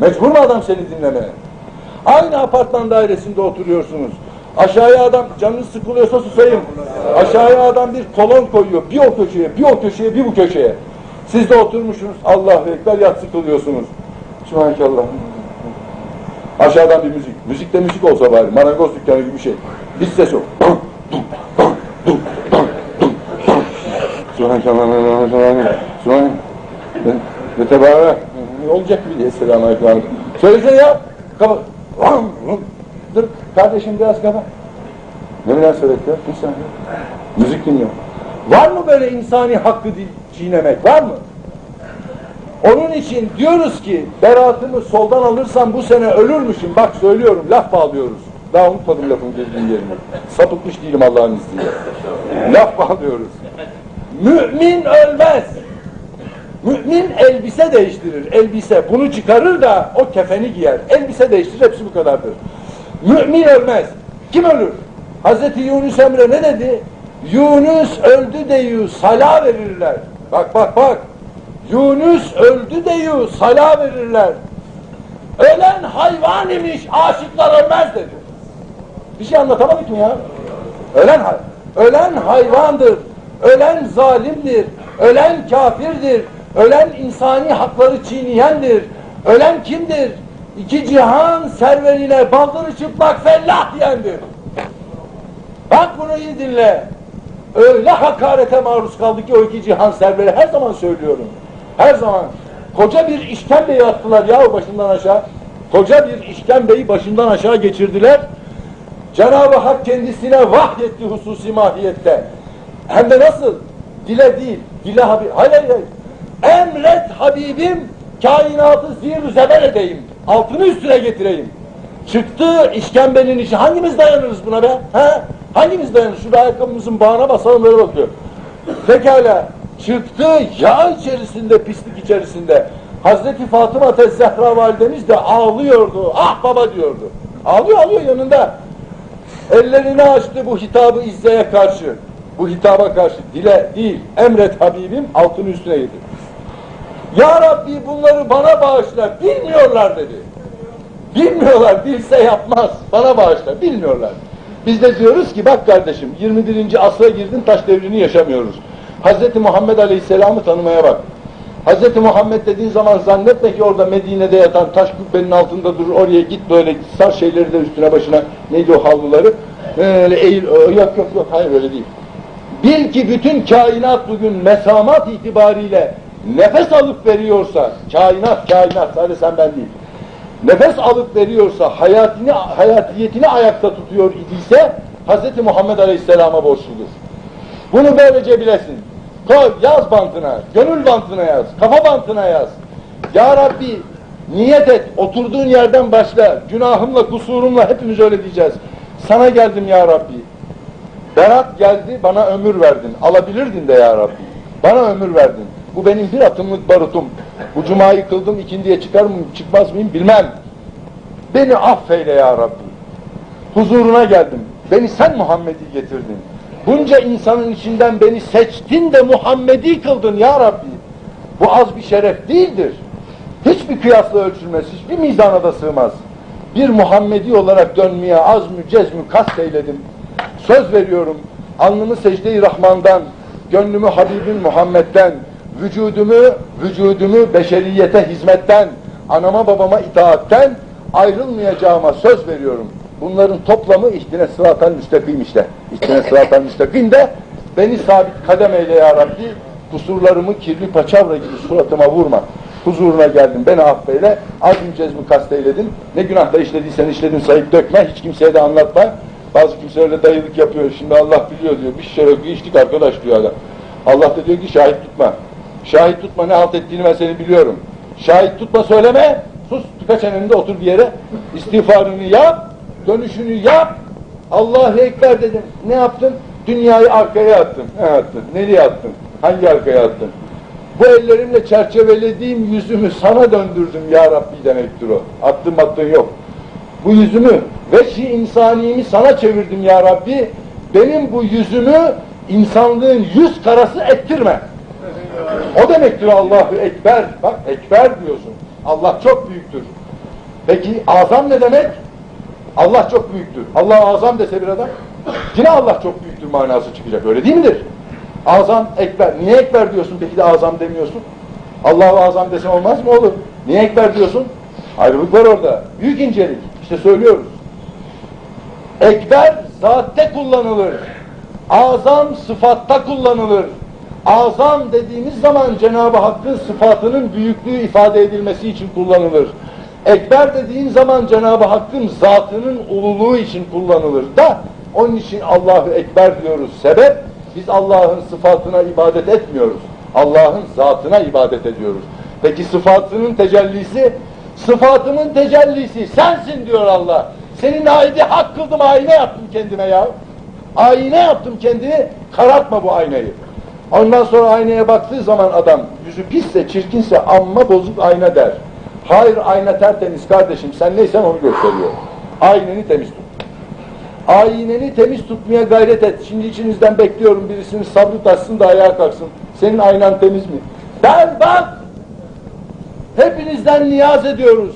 Mecbur mu adam seni dinlemeye? Aynı apartman dairesinde oturuyorsunuz. Aşağıya adam canınız sıkılıyorsa susayım. Aşağıya adam bir kolon koyuyor. Bir o köşeye, bir o köşeye, bir bu köşeye. Siz de oturmuşsunuz. Allahu Ekber yatsı kılıyorsunuz. Subhanallah. Aşağıdan bir müzik. Müzik de müzik olsa bari. Marangoz dükkanı gibi bir şey. Hiç ses yok. Subhanallah. Subhanallah. Ve tebara. Olacak gibi diye selamun aleyküm. Söylesene ya. Kapa. Dur kardeşim biraz kapa. Ne münasebet ya? Bir saniye. Müzik dinliyor. Var mı böyle insani hakkı çiğnemek? Var mı? Onun için diyoruz ki beratımı soldan alırsam bu sene ölürmüşüm. Bak söylüyorum laf bağlıyoruz. Daha unutmadım lafın girdiğim yerini. Sapıtmış değilim Allah'ın izniyle. laf bağlıyoruz. Mümin ölmez. Mümin elbise değiştirir. Elbise. Bunu çıkarır da o kefeni giyer. Elbise değiştirir. Hepsi bu kadardır. Mümin ölmez. Kim ölür? Hazreti Yunus Emre ne dedi? Yunus öldü deyu sala verirler. Bak bak bak. Yunus öldü deyu sala verirler. Ölen hayvan imiş, aşıklar ölmez dedi. Bir şey anlatamadık mı ya? Ölen ölen hayvandır. Ölen zalimdir. Ölen kafirdir. Ölen insani hakları çiğneyendir. Ölen kimdir? İki cihan serverine baldırı çıplak fellah diyendir. Bak bunu iyi dinle. Öyle hakarete maruz kaldı ki o iki cihan serveri her zaman söylüyorum. Her zaman. Koca bir işkembeyi attılar ya başından aşağı. Koca bir işkembeyi başından aşağı geçirdiler. Cenab-ı Hak kendisine vahyetti hususi mahiyette. Hem de nasıl? Dile değil, dile Habib. Hayır hayır hayır. Emret Habibim kainatı zir zeber edeyim. Altını üstüne getireyim. Çıktı işkembenin içi. Hangimiz dayanırız buna be? Ha? Hangimiz dayanır? Şurada ayakkabımızın bağına basalım böyle bakıyor. Pekala. Çıktı yağ içerisinde, pislik içerisinde. Hazreti Fatıma Tez Zehra validemiz de ağlıyordu. Ah baba diyordu. Ağlıyor ağlıyor yanında. Ellerini açtı bu hitabı izzeye karşı. Bu hitaba karşı dile değil. Emret Habibim altını üstüne getir. Ya Rabbi bunları bana bağışla. Bilmiyorlar dedi. Bilmiyorlar. Bilse yapmaz. Bana bağışla. Bilmiyorlar. Biz de diyoruz ki bak kardeşim 21. asra girdin taş devrini yaşamıyoruz. Hz. Muhammed Aleyhisselam'ı tanımaya bak. Hz. Muhammed dediğin zaman zannetme ki orada Medine'de yatan taş kubbenin altında durur oraya git böyle sar şeyleri de üstüne başına neydi o havluları öyle eğil yok yok yok hayır öyle değil. Bil ki bütün kainat bugün mesamat itibariyle nefes alıp veriyorsa kainat kainat sadece sen ben değil nefes alıp veriyorsa hayatini hayatiyetini ayakta tutuyor idiyse Hz. Muhammed Aleyhisselam'a borçludur. Bunu böylece bilesin. Koy, yaz bantına, gönül bantına yaz, kafa bantına yaz. Ya Rabbi niyet et, oturduğun yerden başla. Günahımla, kusurumla hepimiz öyle diyeceğiz. Sana geldim ya Rabbi. Berat geldi, bana ömür verdin. Alabilirdin de ya Rabbi. Bana ömür verdin. Bu benim bir atımlık barutum. Bu cumayı kıldım, ikindiye çıkar mıyım, çıkmaz mıyım bilmem. Beni affeyle ya Rabbi. Huzuruna geldim. Beni sen Muhammed'i getirdin. Bunca insanın içinden beni seçtin de Muhammed'i kıldın ya Rabbi. Bu az bir şeref değildir. Hiçbir kıyasla ölçülmez, hiçbir mizana da sığmaz. Bir Muhammedi olarak dönmeye az mı cezmü kast eyledim. Söz veriyorum, alnımı secde-i Rahman'dan, gönlümü Habibim Muhammed'den, vücudumu, vücudumu beşeriyete hizmetten, anama babama itaatten ayrılmayacağıma söz veriyorum. Bunların toplamı ihtine sıratel müstakim işte. İhtine sıratel müstakim de beni sabit kadem eyle ya Rabbi. Kusurlarımı kirli paçavra gibi suratıma vurma. Huzuruna geldim beni affeyle. Azim cezmi kasteyledin. Ne günahla işlediysen işledin sayıp dökme. Hiç kimseye de anlatma. Bazı kimse öyle dayılık yapıyor. Şimdi Allah biliyor diyor. Bir şeref içtik arkadaş diyor adam. Allah da diyor ki şahit tutma. Şahit tutma ne halt ettiğini ben seni biliyorum. Şahit tutma söyleme. Sus tıka çenende otur bir yere. İstiğfarını yap. Dönüşünü yap. Allahu Ekber dedim. Ne yaptın? Dünyayı arkaya attın. Ne attın? Nereye attın? Hangi arkaya attın? Bu ellerimle çerçevelediğim yüzümü sana döndürdüm ya Rabbi demektir o. Attım attın yok. Bu yüzümü veşi insaniyimi sana çevirdim ya Rabbi. Benim bu yüzümü insanlığın yüz karası ettirme. O demektir Allahu Ekber. Bak Ekber diyorsun. Allah çok büyüktür. Peki azam ne demek? Allah çok büyüktür. Allah azam dese bir adam yine Allah çok büyüktür manası çıkacak. Öyle değil midir? Azam, ekber. Niye ekber diyorsun peki de azam demiyorsun? Allahu azam desen olmaz mı olur? Niye ekber diyorsun? Ayrılık var orada. Büyük incelik. İşte söylüyoruz. Ekber zatte kullanılır. Azam sıfatta kullanılır. Azam dediğimiz zaman Cenab-ı Hakk'ın sıfatının büyüklüğü ifade edilmesi için kullanılır. Ekber dediğin zaman Cenab-ı Hakk'ın zatının ululuğu için kullanılır da onun için Allahu Ekber diyoruz. Sebep biz Allah'ın sıfatına ibadet etmiyoruz. Allah'ın zatına ibadet ediyoruz. Peki sıfatının tecellisi? Sıfatımın tecellisi sensin diyor Allah. Senin aydi hak kıldım ayna yaptım kendime ya. Ayna yaptım kendini karartma bu aynayı. Ondan sonra aynaya baktığı zaman adam yüzü pisse çirkinse amma bozuk ayna der. Hayır ayna tertemiz kardeşim sen neysen onu gösteriyor. Ayneni temiz tut. Ayneni temiz tutmaya gayret et. Şimdi içinizden bekliyorum birisinin sabrı taşsın da ayağa kalksın. Senin aynan temiz mi? Ben bak! Hepinizden niyaz ediyoruz.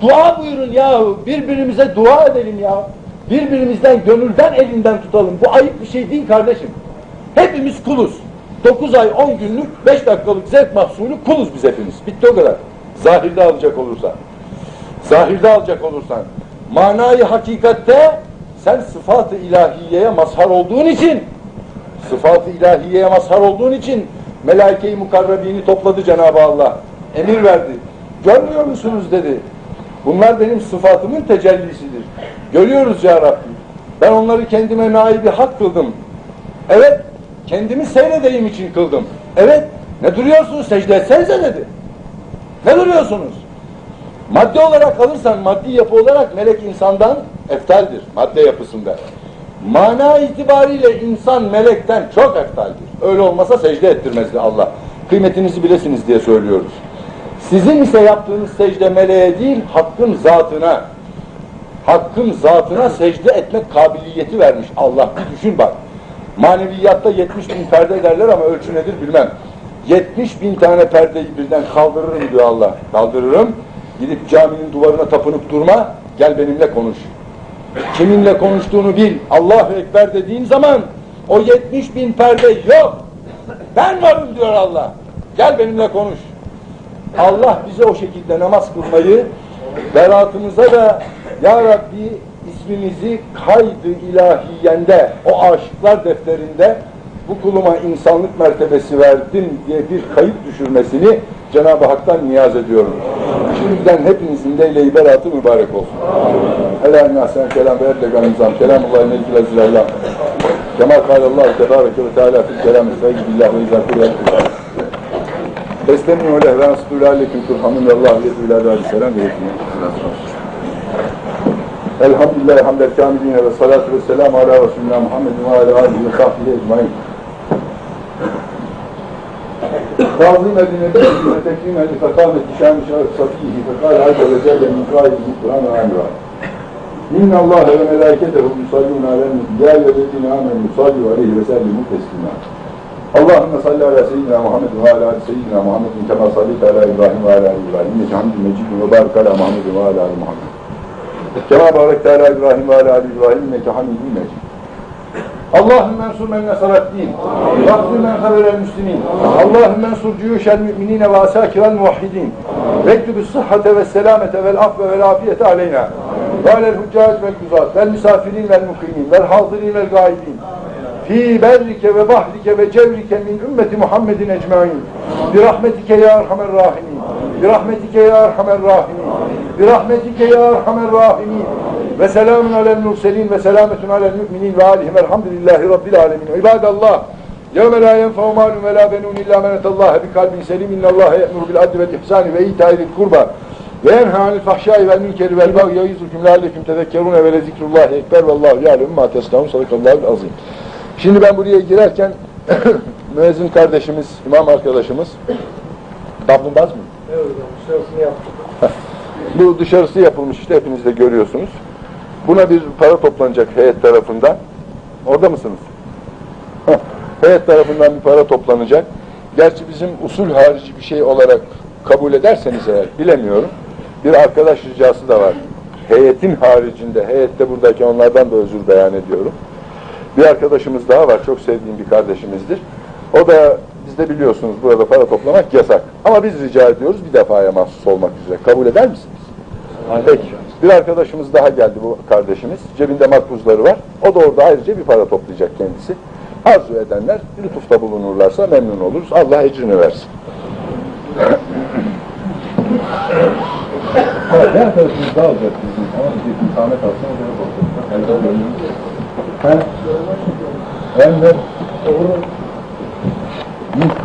Dua buyurun yahu. Birbirimize dua edelim ya. Birbirimizden gönülden elinden tutalım. Bu ayıp bir şey değil kardeşim. Hepimiz kuluz. 9 ay 10 günlük 5 dakikalık zevk mahsulü kuluz biz hepimiz. Bitti o kadar. Zahirde alacak olursan. Zahirde alacak olursan. Manayı hakikatte sen sıfat-ı ilahiyeye mazhar olduğun için sıfat-ı ilahiyeye mazhar olduğun için melaike-i mukarrabini topladı Cenab-ı Allah. Emir verdi. Görmüyor musunuz dedi. Bunlar benim sıfatımın tecellisidir. Görüyoruz ya Rabbi. Ben onları kendime naibi hak kıldım. Evet, kendimi seyredeyim için kıldım. Evet, ne duruyorsunuz secde etsenize dedi. Ne duruyorsunuz? Madde olarak alırsan, maddi yapı olarak melek insandan eftaldir, madde yapısında. Mana itibariyle insan melekten çok eftaldir. Öyle olmasa secde ettirmezdi Allah. Kıymetinizi bilesiniz diye söylüyoruz. Sizin ise yaptığınız secde meleğe değil, hakkın zatına, hakkın zatına secde etmek kabiliyeti vermiş Allah. Bir düşün bak. Maneviyatta 70 bin perde derler ama ölçü nedir bilmem. 70 bin tane perdeyi birden kaldırırım diyor Allah. Kaldırırım. Gidip caminin duvarına tapınıp durma. Gel benimle konuş. Kiminle konuştuğunu bil. Allahu Ekber dediğin zaman o 70 bin perde yok. Ben varım diyor Allah. Gel benimle konuş. Allah bize o şekilde namaz kılmayı, beratımıza da Ya Rabbi ismimizi kaydı ilahiyende, o aşıklar defterinde bu kuluma insanlık mertebesi verdin diye bir kayıt düşürmesini Cenab-ı Hak'tan niyaz ediyorum. Şimdiden hepinizin leyle-i beratı mübarek olsun. Helal nasen kelam ve erlegan nizam. Kelamullahi melkil azizallah. Kema kâlallahu tebâreke ve teâlâ fil kelam-ı sayyid billah ve izâ kuriyat Estemi'u leh ve ansıtû leallekum turhamun ve Allah yetu ilâ dâli selam ve yetin. Elhamdülillah hamdel kâmilîne ve salatu ve selamu ala Resulina Muhammedin ve ala âlihi ve sahbihi ecmaîn. Bazı Medine'de ve tekrim eli fekâmeti şâm-ı şâh safihi fekâle azze ve celle min kâidihi Kur'an ve emrâ. İnna Allah ve melâiketehu yusallûne alel ya eyyühellezîne âmenû sallu aleyhi ve sellimu teslîmâ. Allahümme salli ala seyyidina Muhammed ve ala ali seyyidina Muhammedin kema sallite ala İbrahim ve ala İbrahim. İnneke hamdün mecidun ve barik ala Muhammed ve ala ali Muhammed. Kema barekte ala İbrahim ve ala İbrahim. İnneke hamdün mecid. Allahümme ensur men nesaret din. Vakfir men haberel müslimin. Allahümme ensur cüyüşel müminine ve asakirel muvahhidin. Vektübü sıhhate ve selamete vel afve vel afiyete aleyna. Ve alel hüccac vel güzat vel misafirin vel mukimin vel hadirin vel gaibin. Fi berrike ve bahrike ve cevrike min ümmeti Muhammedin ecmain. Bi rahmetike ya erhamer rahimin. Bi rahmetike ya erhamer rahimin. Bi rahmetike ya erhamer rahimin. Ve selamun alel murselin ve selametun alel müminin ve alihim elhamdülillahi rabbil alemin. İbadallah. يَوْمَ لَا يَنْفَوْ مَالٌ وَلَا بَنُونَ إِلَّا مَنْ أَتَى اللّٰهَ بِقَلْبٍ سَلِيمٍ إِنَّ اللّٰهَ يَأْمُرُ بِالْعَدْلِ وَالْإِحْسَانِ وَإِيتَاءِ ذِي الْقُرْبَى وَيَنْهَى عَنِ الْفَحْشَاءِ وَالْمُنكَرِ وَالْبَغْيِ يَعِظُكُمْ لَعَلَّكُمْ تَذَكَّرُونَ وَلَذِكْرُ اللّٰهِ اَكْبَرُ وَاللّٰهُ يَعْلَمُ مَا تَصْنَعُونَ Sadakallahul azim. Şimdi ben buraya girerken müezzin kardeşimiz, imam arkadaşımız Davlumbaz mı? Evet hocam, dışarısını yaptık. Bu dışarısı yapılmış işte hepiniz de görüyorsunuz. Buna bir para toplanacak heyet tarafından. Orada mısınız? Heyet tarafından bir para toplanacak. Gerçi bizim usul harici bir şey olarak kabul ederseniz eğer bilemiyorum. bir arkadaş ricası da var. Heyetin haricinde, heyette buradaki onlardan da özür beyan ediyorum. Bir arkadaşımız daha var, çok sevdiğim bir kardeşimizdir. O da, biz de biliyorsunuz burada para toplamak yasak. Ama biz rica ediyoruz bir defaya mahsus olmak üzere. Kabul eder misiniz? Peki. Bir arkadaşımız daha geldi bu kardeşimiz. Cebinde makbuzları var. O da orada ayrıca bir para toplayacak kendisi. Arzu edenler lütufta bulunurlarsa memnun oluruz. Allah ecrini versin. Bir arkadaşımız daha olacak bizim ama bizim Ahmet alsın o da olacak. He?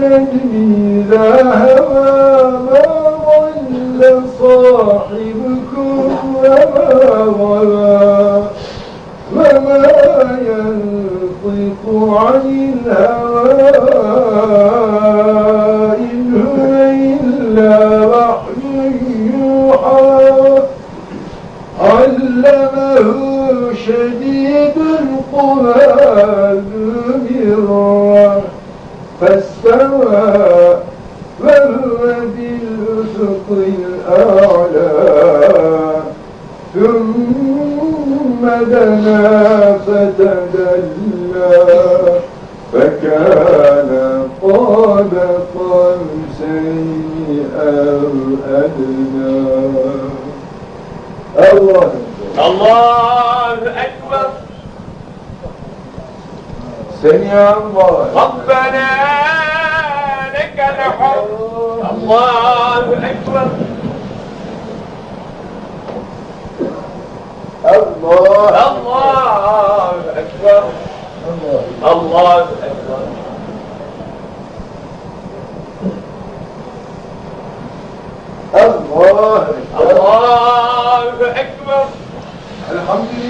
والنجم إذا هوى ما ضل صاحبكم وما غوى وما ينطق عن الهوى شديد القوى ذو مرة فاستوى وهو بالأفق الأعلى ثم دنا فتدلى فكان قاب قوسين أو أدنى الله الله أكبر. سمع الله. ربنا لك الحمد. الله أكبر. الله. الله أكبر. الله أكبر الله الله أكبر الحمد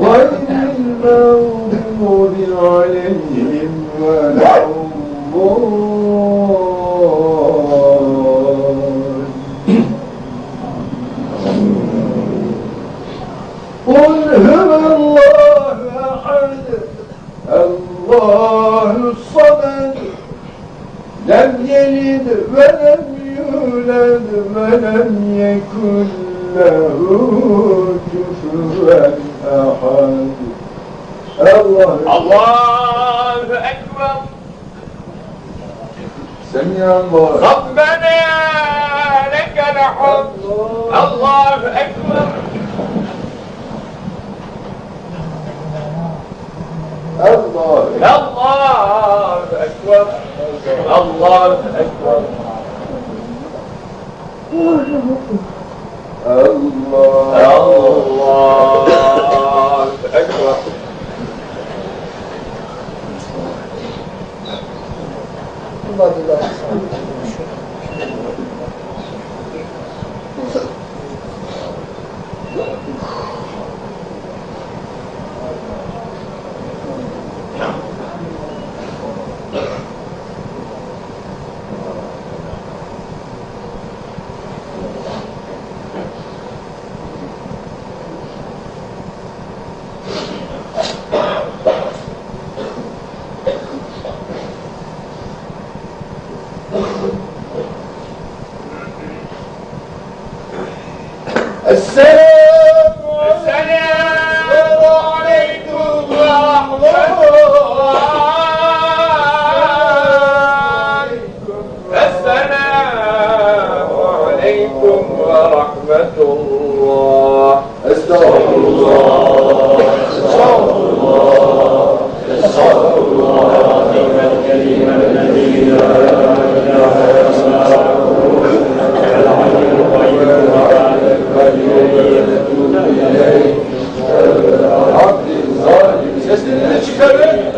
غير المغضوب عليهم ولا الضالين قل هو الله أحد الله الصمد لم يلد ولم يولد ولم يكن له كفوا الله أكبر. سمع الله ربنا لك الله أكبر. الله الله أكبر. الله أكبر. الله. الله. أكبر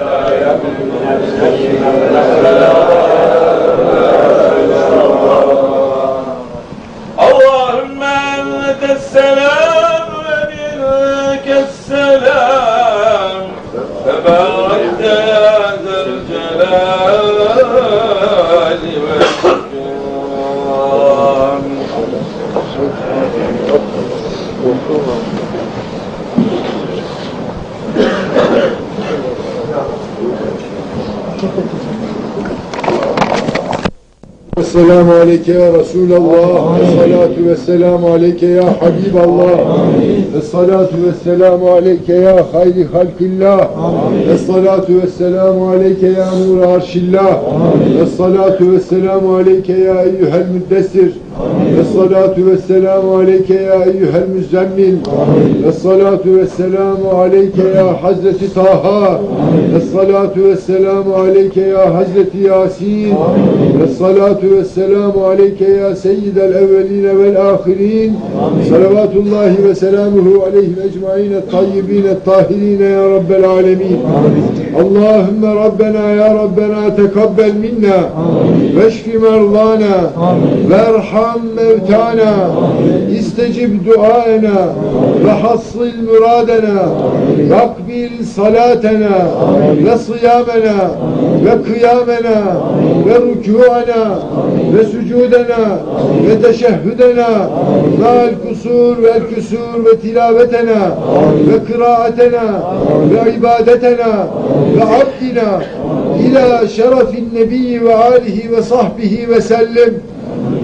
Ja. Esselamu aleyke ya Resulallah. Esselatu ve selamu aleyke ya Habiballah. Esselatu ve selamu aleyke ya hayri halkillah. Esselatu ve selamu aleyke ya nur arşillah. Esselatu ve selamu aleyke ya eyyuhel müddessir. Ve salatu ve selamu aleyke ya eyyühel müzzemmil. Ve salatu ve selamu aleyke ya Hazreti Taha. Ve salatu ve selamu aleyke ya Hazreti Yasin. Ve salatu ve selamu aleyke ya seyyidel evveline vel ahirin. Salavatullahi ve selamuhu aleyhi ecmaine tayyibine tahirine ya rabbel alemin. Allahümme Rabbena ya Rabbena tekabbel minna. Veşfi merlana. Verham وارحم موتانا استجب دعاءنا وحصل مرادنا واقبل صلاتنا وصيامنا وقيامنا وركوعنا وسجودنا وتشهدنا مع الكسور والكسور وتلاوتنا وقراءتنا وعبادتنا وعبدنا إلى شرف النبي وآله وصحبه وسلم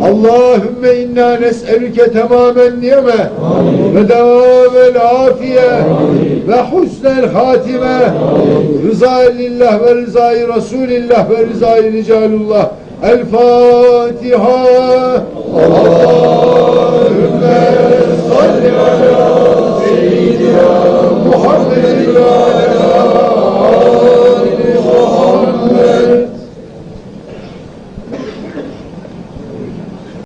Allahümme inna nes'elüke temamen niyeme ve devavel afiye ve husnel hatime rızayı lillah ve rızayı Resulillah ve rızayı ricalullah El Fatiha Allahümme salli ala seyyidina Muhammedin ve